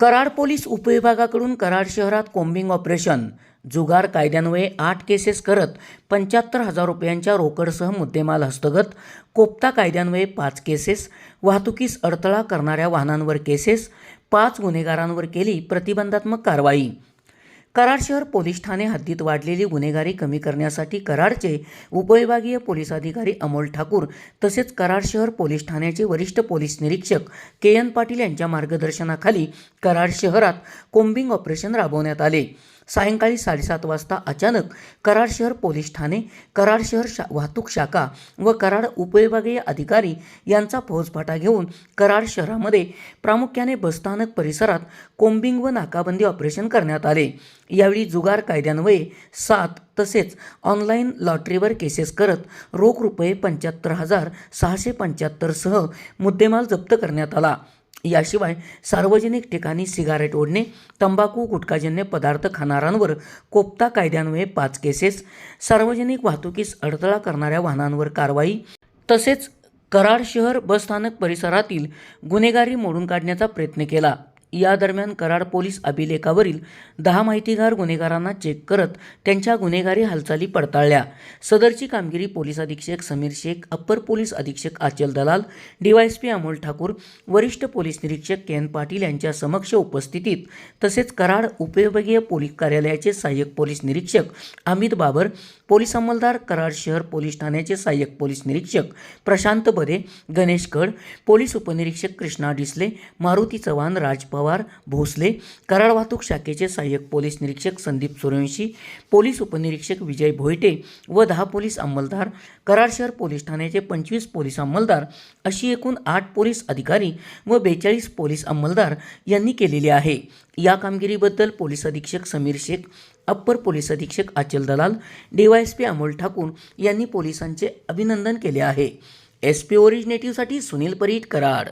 Karad police उपविभागाकडून Karad शहरात combing operation जुगार कायद्यान्वये आठ केसेस करत पंच्याहत्तर हजार रुपयांच्या रोकडसह मुद्देमाल हस्तगत कोप्ता कायद्यान्वये पाच केसेस वाहतुकीस अडथळा करणाऱ्या वाहनांवर केसेस पाच गुन्हेगारांवर केली प्रतिबंधात्मक कारवाई. कराड शहर पोलीस ठाणे हद्दीत वाढलेली गुन्हेगारी कमी करण्यासाठी कराडचे उपविभागीय पोलीस अधिकारी अमोल ठाकूर तसेच कराड शहर पोलीस ठाण्याचे वरिष्ठ पोलीस निरीक्षक के एन पाटील यांच्या मार्गदर्शनाखाली कराड शहरात कोम्बिंग ऑपरेशन राबवण्यात आले. सायंकाळी साडेसात वाजता अचानक कराड शहर पोलीस ठाणे कराड शहर शा वाहतूक शाखा व कराड उपविभागीय अधिकारी यांचा फौजफाटा घेऊन कराड शहरामध्ये प्रामुख्याने बसस्थानक परिसरात कोम्बिंग व नाकाबंदी ऑपरेशन करण्यात आले. यावेळी जुगार कायद्यान्वये सात तसेच ऑनलाईन लॉटरीवर केसेस करत रोख रुपये पंच्याहत्तर हजार सहाशे पंच्याहत्तरसह मुद्देमाल जप्त करण्यात आला. याशिवाय सार्वजनिक ठिकाणी सिगारेट ओढणे तंबाखू गुटखाजन्य पदार्थ खाणाऱ्यांवर कोपता कायद्यान्वये पाच केसेस सार्वजनिक वाहतुकीस अडथळा करणाऱ्या वाहनांवर कारवाई तसेच कराड शहर बसस्थानक परिसरातील गुन्हेगारी मोडून काढण्याचा प्रयत्न केला. या दरम्यान कराड पोलीस अभिलेखावरील दहा माहितीगार गुन्हेगारांना चेक करत त्यांच्या गुन्हेगारी हालचाली पडताळल्या. सदरची कामगिरी पोलीस अधीक्षक समीर शेख अप्पर पोलीस अधीक्षक आचल दलाल डीवायएसपी अमोल ठाकूर वरिष्ठ पोलीस निरीक्षक के एन पाटील यांच्या समक्ष उपस्थितीत तसेच कराड उपविभागीय पोलीस कार्यालयाचे सहाय्यक पोलीस निरीक्षक अमित बाबर पोलीस अंमलदार कराड शहर पोलीस ठाण्याचे सहाय्यक पोलीस निरीक्षक प्रशांत बदे गणेश गड पोलीस उपनिरीक्षक कृष्णा डिसले मारुती चव्हाण राज पवार भोसले कराड वाहतूक शाखेचे सहाय्यक पोलीस निरीक्षक संदीप सूर्यवंशी पोलीस उपनिरीक्षक विजय भोयटे व दहा पोलीस अंमलदार कराड शहर पोलीस ठाण्याचे पंचवीस पोलीस अंमलदार अशी एकूण आठ पोलीस अधिकारी व बेचाळीस पोलीस अंमलदार यांनी केलेली आहे. या कामगिरीबद्दल पोलीस अधीक्षक समीर शेख अप्पर पोलीस अधीक्षक आचल दलाल डीवायएसपी अमोल ठाकूर यांनी पोलिसांचे अभिनंदन केले आहे. एस पी ओरिजिनेटिव्हसाठी सुनील परीट कराड.